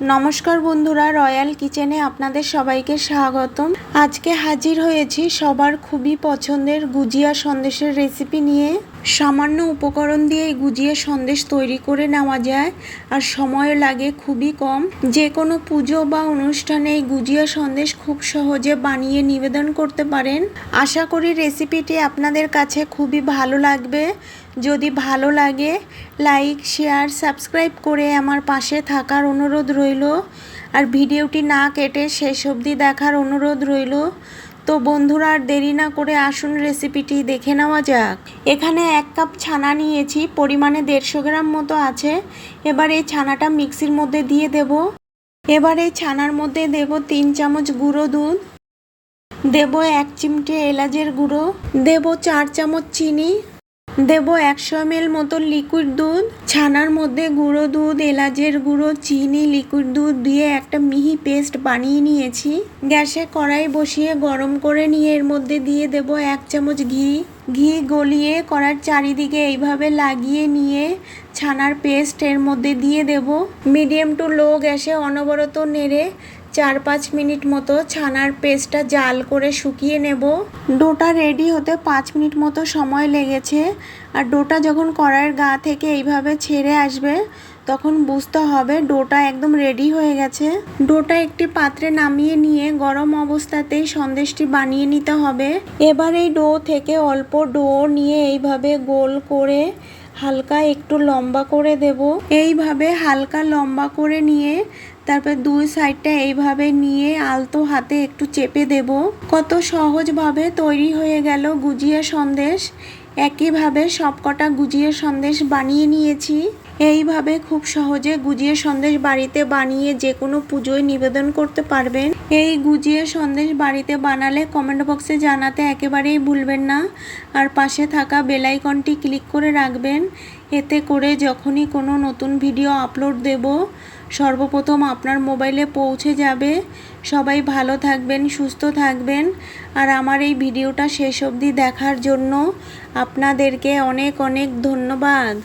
নমস্কার বন্ধুরা, রয়্যাল কিচেনে আপনাদের সবাইকে স্বাগতম। আজকে হাজির হয়েছি সবার খুবই পছন্দের গুজিয়া সন্দেশের রেসিপি নিয়ে। সামান্য উপকরণ দিয়ে গুজিয়া সন্দেশ তৈরি করে নেওয়া যায়, আর সময় লাগে খুবই কম। যে কোনো পুজো বা অনুষ্ঠানে এই গুজিয়া সন্দেশ খুব সহজে বানিয়ে নিবেদন করতে পারেন। আশা করি রেসিপিটি আপনাদের কাছে খুবই ভালো লাগবে। যদি ভালো লাগে, লাইক, শেয়ার, সাবস্ক্রাইব করে আমার পাশে থাকার অনুরোধ রইল। আর ভিডিওটি না কেটে শেষ অবধি দেখার অনুরোধ রইল। তো বন্ধুরা, আর দেরি না করে আসুন রেসিপিটি দেখে নেওয়া যাক। এখানে এক কাপ ছানা নিয়েছি, পরিমাণে দেড়শো গ্রাম মতো আছে। এবার এই ছানাটা মিক্সির মধ্যে দিয়ে দেব। এবার এই ছানার মধ্যে দেব তিন চামচ গুঁড়ো দুধ। দেব এক চিমটে এলাচের গুঁড়ো। দেব চার চামচ চিনি। দেব একশো এম মতো লিকুইড দুধ, ছানার মধ্যে গুঁড়ো দুধ, এলাচের গুঁড়ো, চিনি, লিকুইড দুধ দিয়ে একটা মিহি পেস্ট বানিয়ে নিয়েছি। গ্যাসে কড়াই বসিয়ে গরম করে নিয়ে এর মধ্যে দিয়ে দেব এক চামচ ঘি। ঘি গলিয়ে কড়ার চারিদিকে এইভাবে লাগিয়ে নিয়ে ছানার পেস্ট এর মধ্যে দিয়ে দেব। মিডিয়াম টু লো গ্যাসে অনবরত নেড়ে চার পাঁচ মিনিট মতো ছানার পেস্টটা জাল করে শুকিয়ে নেব। ডোটা রেডি হতে পাঁচ মিনিট মতো সময় লেগেছে। আর ডোটা যখন কড়াইয়ের গা থেকে এইভাবে ছেড়ে আসবে, তখন বুঝতে হবে ডোটা একদম রেডি হয়ে গেছে। ডোটা একটি পাত্রে নামিয়ে নিয়ে গরম অবস্থাতেই সন্দেশটি বানিয়ে নিতে হবে। এবার এই ডো থেকে অল্প ডো নিয়ে এইভাবে গোল করে হালকা একটু লম্বা করে দেব। এইভাবে হালকা লম্বা করে নিয়ে, তারপর দুই সাইডটা এইভাবে নিয়ে আলতো হাতে একটু চেপে দেব। কত সহজভাবে তৈরি হয়ে গেল গুজিয়া সন্দেশ। একইভাবে সবকটা গুজিয়া সন্দেশ বানিয়ে নিয়েছি। এইভাবে খুব সহজে গুজিয়ে সন্দেশ বাড়িতে বানিয়ে যে কোনো পুজোয় নিবেদন করতে পারবেন। এই গুজিয়ে সন্দেশ বাড়িতে বানালে কমেন্ট বক্সে জানাতে একেবারেই ভুলবেন না। আর পাশে থাকা বেলাইকনটি ক্লিক করে রাখবেন। এতে করে যখনই কোনো নতুন ভিডিও আপলোড দেব, সর্বপ্রথম আপনার মোবাইলে পৌঁছে যাবে। সবাই ভালো থাকবেন, সুস্থ থাকবেন। আর আমার এই ভিডিওটা শেষ অবধি দেখার জন্য আপনাদেরকে অনেক অনেক ধন্যবাদ।